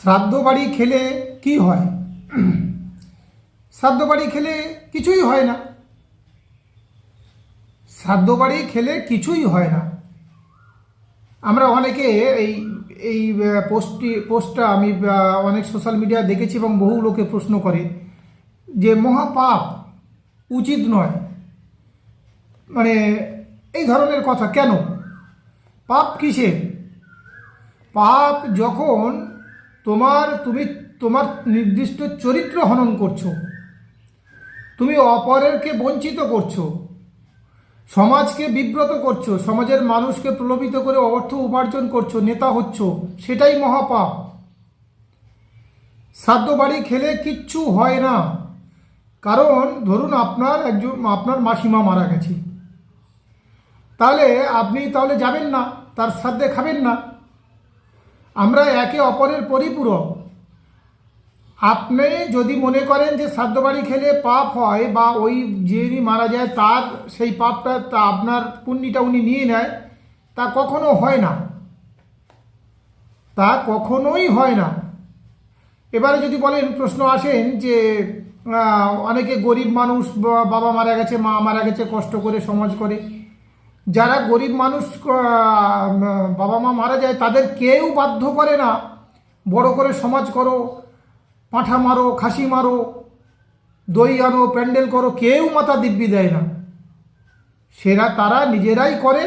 শ্রাদ্ধ বাড়ি খেলে কি হয়? শ্রাদ্ধ বাড়ি খেলে কিছুই হয় না। শ্রাদ্ধ বাড়ি খেলে কিছুই হয় না। আমরা অনেকে এই এই পোস্টটি, পোস্টটা আমি অনেক সোশ্যাল মিডিয়া দেখেছি এবং বহু লোকে প্রশ্ন করে যে, মহাপাপ উচিত নয়। মানে এই ধরনের কথা কেন? পাপ কিসের? পাপ যখন তোমার, তুমি তোমার নির্দিষ্ট চরিত্র হনন করছ। তুমি অপরেরকে বঞ্চিত করছ। সমাজকে বিব্রত করছ। সমাজের মানুষকে প্রলোভিত করে অর্থ উপার্জন করছ, নেতা হচ্ছ। সেটাই মহাপাপ। শ্রাদ্ধ বাড়ি খেলে কিচ্ছু হয় না। কারণ, ধরুন আপনার একজন, আপনার মাসিমা মারা গেছে। তাহলে আপনি তাহলে যাবেন না, তার শ্রাদ্ধে খাবেন না। আমরা একে অপরের পরিপূরক। আপনি যদি মনে করেন যে শ্রাদ্ধ বাড়ি খেলে পাপ হয় বা ওই যিনি মারা যায় তার সেই পাপটা তা আপনার পুণ্যিটা উনি নিয়ে নেয়, তা কখনো হয় না। তা কখনোই হয় না। এবারে যদি বলেন, প্রশ্ন আসেন যে অনেকে গরিব মানুষ বাবা মারা গেছে, মা মারা গেছে, কষ্ট করে সমাজ করে। যারা গরিব মানুষ বাবা মা মারা যায় তাদের কেউ বাধ্য করে না বড় করে সমাজ করো পাঁঠা মারো খাসি মারো দই আনো প্যান্ডেল করো কেউ মাথা দিব্যি দেয় না। সেরা তারা নিজেরাই করে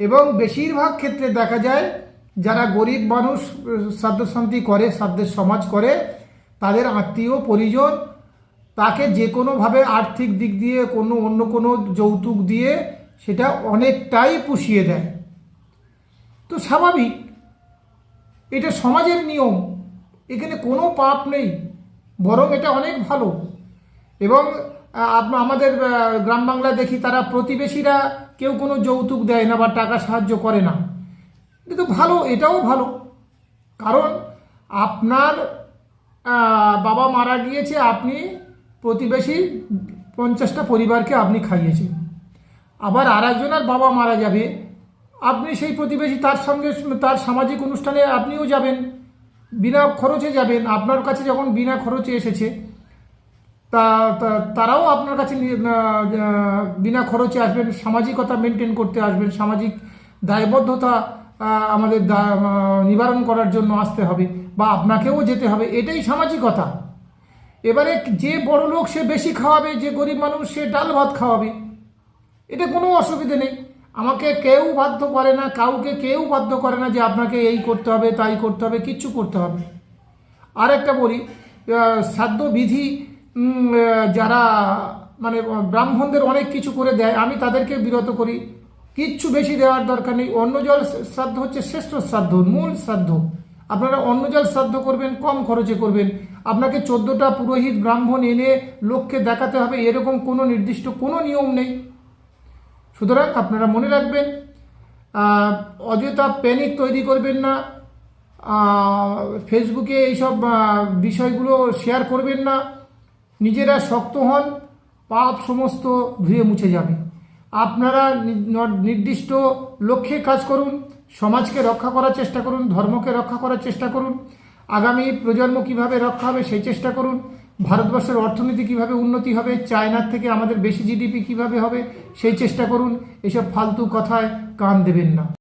এবং বেশিরভাগ ক্ষেত্রে দেখা যায় যারা গরিব মানুষ আহ, শ্রাদ্ধ শান্তি করে শ্রাদ্ধের সমাজ করে তাদের আত্মীয় পরিজন তাকে যে কোনোভাবে আর্থিক দিক দিয়ে কোনো অন্য কোনো যৌতুক দিয়ে সেটা অনেকটাই পুষিয়ে দেয়। তো স্বাভাবিক, এটা সমাজের নিয়ম, এখানে কোনো পাপ নেই, বরং এটা অনেক ভালো। এবং আমাদের গ্রাম বাংলায় দেখি তারা প্রতিবেশীরা কেউ কোনো যৌতুক দেয় না বা টাকা সাহায্য করে না। কিন্তু ভালো, এটাও ভালো। কারণ আপনার বাবা মারা গিয়েছে, আপনি প্রতিবেশী পঞ্চাশটা পরিবারকে আপনি খাইয়েছেন। আবার আর একজনের বাবা মারা যাবে। আপনি সেই প্রতিবেশী তার সঙ্গে তার সামাজিক অনুষ্ঠানে আপনিও যাবেন, বিনা খরচে যাবেন। আপনার কাছে যখন বিনা খরচে এসেছে, তা তারাও আপনার কাছে বিনা খরচে আসবেন, সামাজিকতা মেনটেন করতে আসবেন, সামাজিক দায়বদ্ধতা আমাদের নিবারণ করার জন্য আসতে হবে বা আপনাকেও যেতে হবে, এটাই সামাজিকতা। এবারে যে বড় লোক সে বেশি খাওয়াবে, যে গরিব মানুষ সে ডাল ভাত খাওয়াবে এটা কোনো অসুবিধে নেই। আমাকে কেউ বাধ্য করে না কাউকে কেউ বাধ্য করে না যে আপনাকে এই করতে হবে তাই করতে হবে কিচ্ছু করতে হবে। আর একটা বলি আহ, শ্রাদ্ধ বিধি যারা মানে ব্রাহ্মণদের অনেক কিছু করে দেয় আমি তাদেরকে বিরত করি। কিচ্ছু বেশি দেওয়ার দরকার নেই। অন্ন জল শ্রাদ্ধ হচ্ছে শ্রেষ্ঠ শ্রাদ্ধ মূল শ্রাদ্ধ আপনারা অন্ন জল শ্রাদ্ধ করবেন কম খরচে করবেন। আপনাকে চোদ্দোটা পুরোহিত ব্রাহ্মণ এনে লোককে দেখাতে হবে এরকম কোনো নির্দিষ্ট কোনো নিয়ম নেই। সুতরাং আপনারা মনে রাখবেন অযথা প্যানিক তৈরি করবেন না ফেসবুকে এইসব বিষয়গুলো শেয়ার করবেন না, নিজেরা শক্ত হন, পাপ সমস্ত ধুয়ে মুছে যাবে। আপনারা নির্দিষ্ট লক্ষ্যে কাজ করুন, সমাজকে রক্ষা করার চেষ্টা করুন, ধর্মকে রক্ষা করার চেষ্টা করুন, আগামী প্রজন্ম কীভাবে রক্ষা হবে সেই চেষ্টা করুন ভারতবর্ষের অর্থনীতি কীভাবে উন্নতি হবে, চায়নার থেকে আমাদের বেশি জিডিপি কীভাবে হবে, সেই চেষ্টা করুন। এসব ফালতু কথায় কান দেবেন না।